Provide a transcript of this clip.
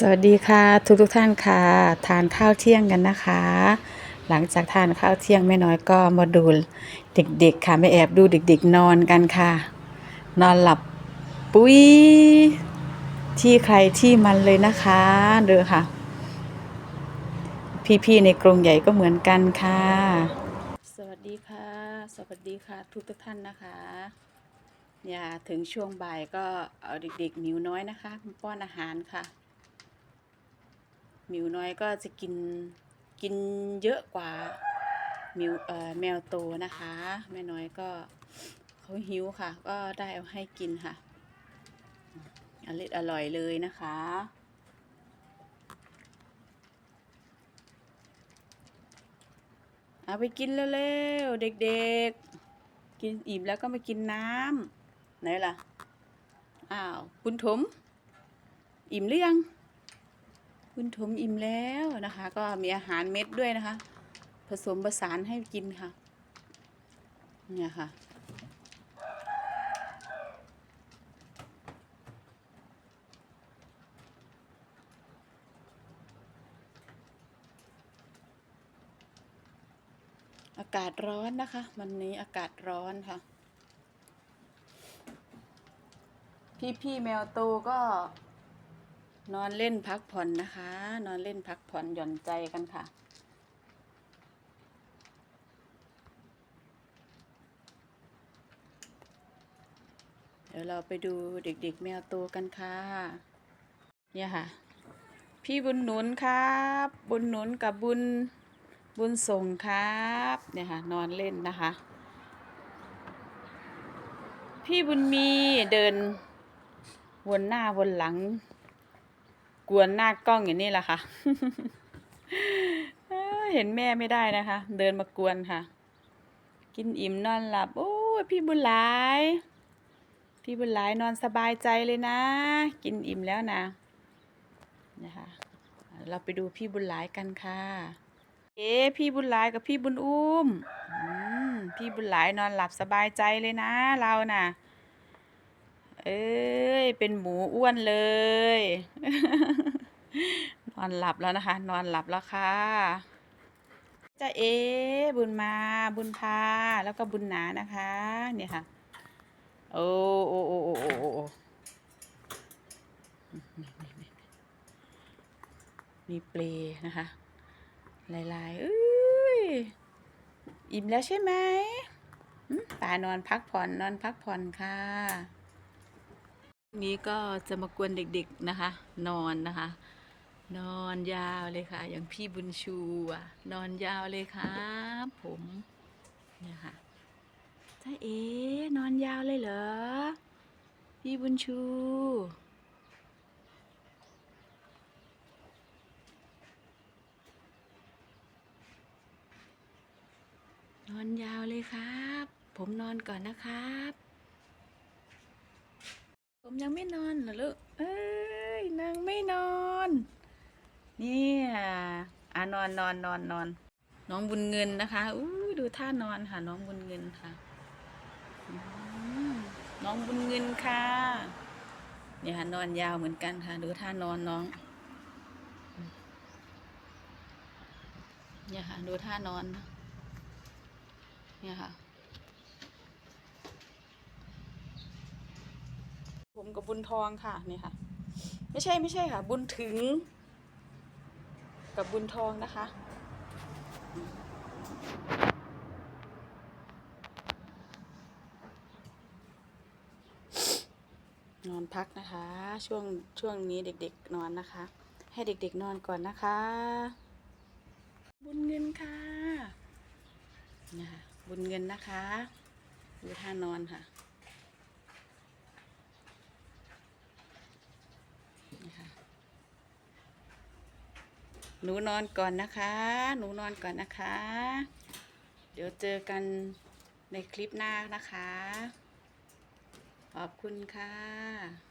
สวัสดีค่ะทุกทุกท่านค่ะ ทานข้าวเที่ยงกันนะคะ หลังจากทานข้าวเที่ยงแม่น้อยก็มาดูเด็กๆค่ะไม่แอบดูเด็กๆนอนกันค่ะ นอนหลับปุ้ยที่ใครที่มันเลยนะคะเด้อค่ะ พี่ๆในกรงใหญ่ก็เหมือนกันค่ะ สวัสดีค่ะ สวัสดีค่ะ ทุกทุกท่านนะคะเนี่ยถึงช่วงบ่ายก็เอาเด็กๆหมิวน้อยนะคะมาป้อนอาหารค่ะ หมิวน้อยก็จะกินกินเยอะกว่าหมิวเอ่อแมวโตนะคะ แม่น้อยก็เขาหิวค่ะ ก็ได้เอาให้กินค่ะอร่อยอร่อยเลยนะคะเอาไปกินเร็วๆเด็กๆ กินอิ่มแล้วก็มากินน้ำไหนล่ะ อ้าว คุณถม อิ่มหรือยัง คุณถมอิ่มแล้วนะคะ ก็มีอาหารเม็ดด้วยนะคะ ผสมผสานให้กินค่ะเนี่ยค่ะอากาศร้อนนะคะ วันนี้อากาศร้อนค่ะ พี่พี่แมวโตก็ นอนเล่นพักผ่อนนะคะ นอนเล่นพักผ่อนหย่อนใจกันค่ะ เดี๋ยวเราไปดูเด็กๆแมวโตกันค่ะ เนี่ยค่ะ พี่บุญหนุนครับ บุญหนุนกับบุญบุญส่งครับ เนี่ยค่ะ นอนเล่นนะคะ พี่บุญมีเดินวนหน้าวนหลัง กวนหน้ากล้องอย่างนี้แหละค่ะ เห็นแม่ไม่ได้นะคะ เดินมากวนค่ะ กินอิ่มนอนหลับ โอ้พี่บุญหลาย พี่บุญหลายนอนสบายใจเลยนะ กินอิ่มแล้วนะนะคะ เราไปดูพี่บุญหลายกันค่ะ เอ๊พี่บุญหลายกับพี่บุญอุ้มอืมพี่บุญหลายนอนหลับสบายใจเลยนะ เราน่ะ เอ้ย เป็นหมูอ้วนเลย นอนหลับแล้วนะคะ นอนหลับแล้วค่ะจะเอ บุญมาบุญพาแล้วก็บุญหนานะคะ เนี่ยค่ะ โอ้โอ้โอ้โอ้โอ้โอ้โอ้มีเปลนะคะ ลายๆเอ้ยอิ่มแล้วใช่ไหมป่านอนพักผ่อนนอนพักผ่อนค่ะ นี้ก็จะมากวนเด็กๆนะคะ นอนนะคะ นอนยาวเลยค่ะ อย่างพี่บุญชูอะนอนยาวเลยครับผมเนี่ยค่ะจ้าเอ๋นอนยาวเลยเหรอ พี่บุญชู นอนยาวเลยครับ ผมนอนก่อนนะครับ ผมยังไม่นอนเหรอลูก เอ้ยนางไม่นอน เนี่ยอะนอนนอนนอนนอน น้องบุญเงินนะคะอู้ดูท่านอนค่ะ น้องบุญเงินค่ะ น้องบุญเงินค่ะ เนี่ยค่ะนอนยาวเหมือนกันค่ะ ดูท่านอนน้อง เนี่ยค่ะ ดูท่านอน เนี่ยค่ะ ผมกับบุญทองค่ะนี่ค่ะ ไม่ใช่ไม่ใช่ค่ะ บุญถึง กับบุญทองนะคะ นอนพักนะคะ ช่วงช่วงนี้เด็กๆนอนนะคะ ให้เด็กๆนอนก่อนนะคะ บุญเงินค่ะนะคะบุญเงินนะคะ ดูท่านอนค่ะนะคะ หนูนอนก่อนนะคะ หนูนอนก่อนนะคะ เดี๋ยวเจอกันในคลิปหน้านะคะ ขอบคุณค่ะ